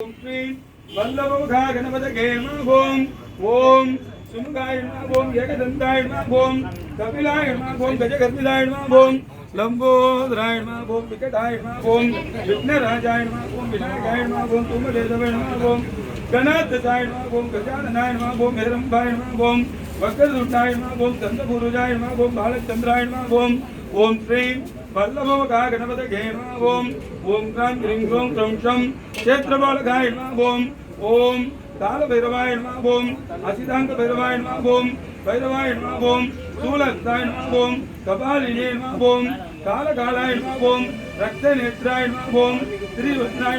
ஓம் ஸ்ரீ வல்லபமுகா கணபதகே நம ஓம் ஓம் சுமுகாய நம ஓம் ஏகதந்தாய நம கபிலாய நம கஜகர்பிலாய நம லம்போதராய நம விகடாய நம விக்னராஜாய நம விநாயகாய நம துமதேதவாய நம கஜானனாய வக்கரதுண்டாய பாலச்சந்திராய ஓம் வல்லபமுகா கணபதகே ஓம் கிராம் கிரீம் க்ளௌம் ஷம் க்ஷேத்திரபாலகாய நம ஓம் ஓம் கால பைரவாய நம ஓம் அசிதாங்க பைரவாய நம ஓம் பைரவாய நம ஓம் சூலத்தாய நம ஓம் கபாலினே நம ஓம் காலகாலாய நம ஓம் ரக்த நேத்ராய நம ஓம் ஸ்ரீவத்னாய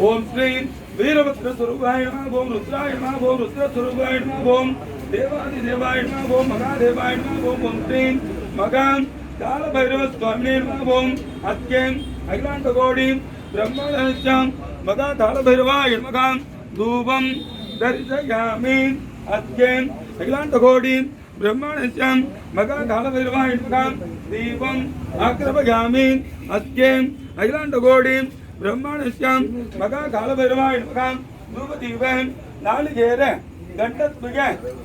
ஓம் ஸ்ரீ வீரபத்ர சுரூபாய நம ஓம் ருத்ராய நம ஓம் ருத்ர சுரூபாய நம ஓம் தேவாதி தேவாய நம ஓம் மகாதேவாய நம ஓம் ஓம் ஸ்ரீ மகான் கால பைரவ சுவாமினே நம ஓம் அகிலாண்ட கோடி பிரம்மதனிச்சம் மகா கால பைரவாய மகான் தூபம் தரிசயாமி. அத்யம் அகிலாண்ட கோடி பிரம்மணஸ்யம் மகா கால பைரவாய மகான் தீபம் ஆக்கிரபயாமி அத்யம் அகிலாண்ட கோடி பிரம்மாணஸ்யாம் மகா காலபைரவாய மகாம் ரூபதீபன் நாளிகேர கண்டத்மிக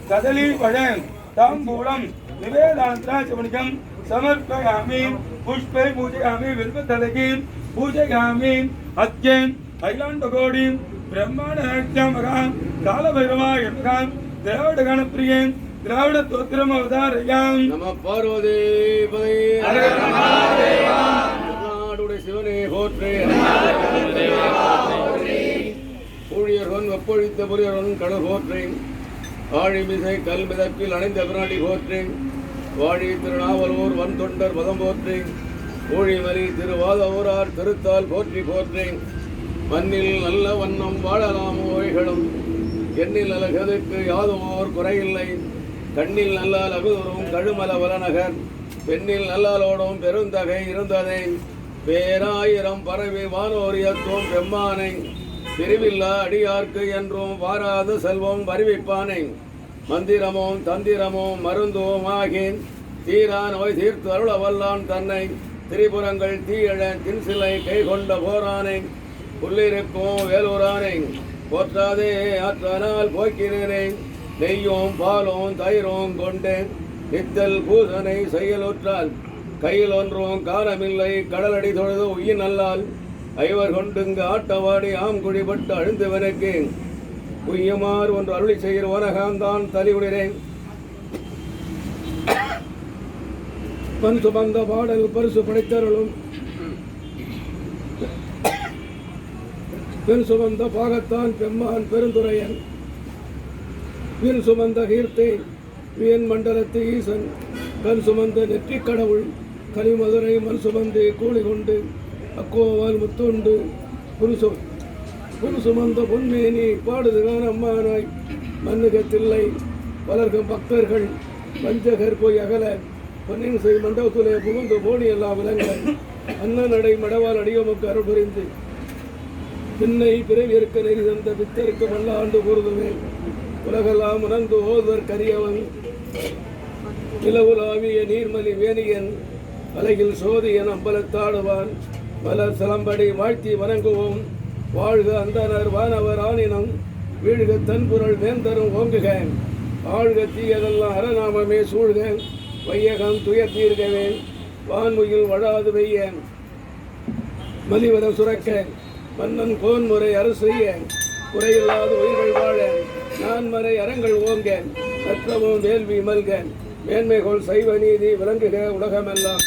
கதலி பழம் தாம்பூலம் நிவேதாந்திராச்சமணிகம் சமர்ப்பயாமி புஷ்பை பூஜயாமி வில்வதலகி பூஜயாமி அத்யம் அகிலாண்டகோடி பிரம்மாணஸ்யாம் மகாம் காலபைரவாய மகாம் திராவிட கணப்பிரியன் திராவிட தோத்திரம் அவதாரயாம் நம பார்வதி பதை போற்று. சிவனே ஒப்பொழித்த ஊழியர்கொன் கடல் போற்றேன் ஆழிமிசை கல்மிதப்பில் அணைந்த பிராடி போற்றேன் வாழி திருநாவலூர் வன் தொண்டர் மதம் போற்றேன் ஊழிமலி திருவாதவூரார் திருத்தால் போற்றி போற்றேன் மண்ணில் நல்ல வண்ணம் வாழலாம் ஓய்களும் எண்ணில் அழகதுக்கு யாதுமோர் குறையில்லை. கண்ணில் நல்லால் அகுதரும் கழுமல வலநகர் பெண்ணில் நல்லாலோடும் பெருந்தகை இருந்ததை. பேராயிரம் பரவி வானோரியத்துவம் பெம்மானை. பிரிவில்லா அடியார்க்கு என்றும் வாராத செல்வம் வருவிப்பானை. மந்திரமும் தந்திரமும் மருந்தும் ஆகின். தீரா நோய் தீர்த்து அருள வல்லான் தன்னை. திரிபுரங்கள் தீயழ தின்சிலை கை கொண்ட போரானை. புள்ளிருக்கும் வேலூரானை போற்றாதே ஆற்றனால் போக்கிறேனே நெய்யும் பாலும் தயிரும் கொண்டேன். நித்தல் பூசனை செயலுற்றால் கையில் ஒன்றும் காலமில்லை கடலடி தொழுது உயிர் நல்லால். ஐவர் கொண்டுங்க ஆட்டவாடி ஆம் குடிபட்டு அழுந்தவனுக்கு உய்யுமாறு ஒன்று அருளி செய்கிற வனகாந்தான் தலிவுடிறேன் பன் சுமந்த பாடல் பரிசு படைத்தருளும். பெண் சுமந்த பாகத்தான் பெம்மான் பெருந்துரையன். வீண் சுமந்த கீர்த்தை வீண் மண்டலத்து ஈசன். கண் சுமந்த நெற்றிக் கடவுள் கனிமதுரை மண் சுமந்து கூலி கொண்டு அக்கோவால் முத்துண்டு புருசு புரு சுமந்த பொன்மேனி பாடுதுகான் அம்மானாய். மண்ணுகத்தில்லை வளர்க்கும் பக்தர்கள் வஞ்சகர் போய் அகல பொன்னின் செய் மண்டபத்துலே புகுந்த போனி எல்லா விலங்க அண்ணன் நடை மடவால் அடியோமுக்கு அருள் புரிந்து. பின்னை பிறவி இருக்க நெறி தந்த பித்தருக்கு மல்லாண்டு கூறுதுமே உலகெல்லாம் உணர்ந்து ஓதுவர் கரியவன். நிலவுலாவிய நீர்மலி வேணியன் அலையில் என அம்பலத்தாடுவான் மலர் சிலம்படி வாழ்த்தி வணங்குவோம். வாழ்க அந்தனர் வானவர் ஆனினம் வீழ்க தன்புரள் வேந்தரும் ஓங்குக ஆழ்க தீயதெல்லாம் அறநாமமே சூழ்க வையகம் துயர் தீர்கவே வான்முயில் வழாது வெய்ய மலிவரம் சுரக்க மன்னன் கோன்முறை அரசிய குறையில்லாத உயிர்கள் வாழ நான்மறை அறங்கள் ஓங்க கற்றவும் வேள்வி மல்க மேன்மைகோள் சைவ நீதி விளங்குக உலகமெல்லாம்.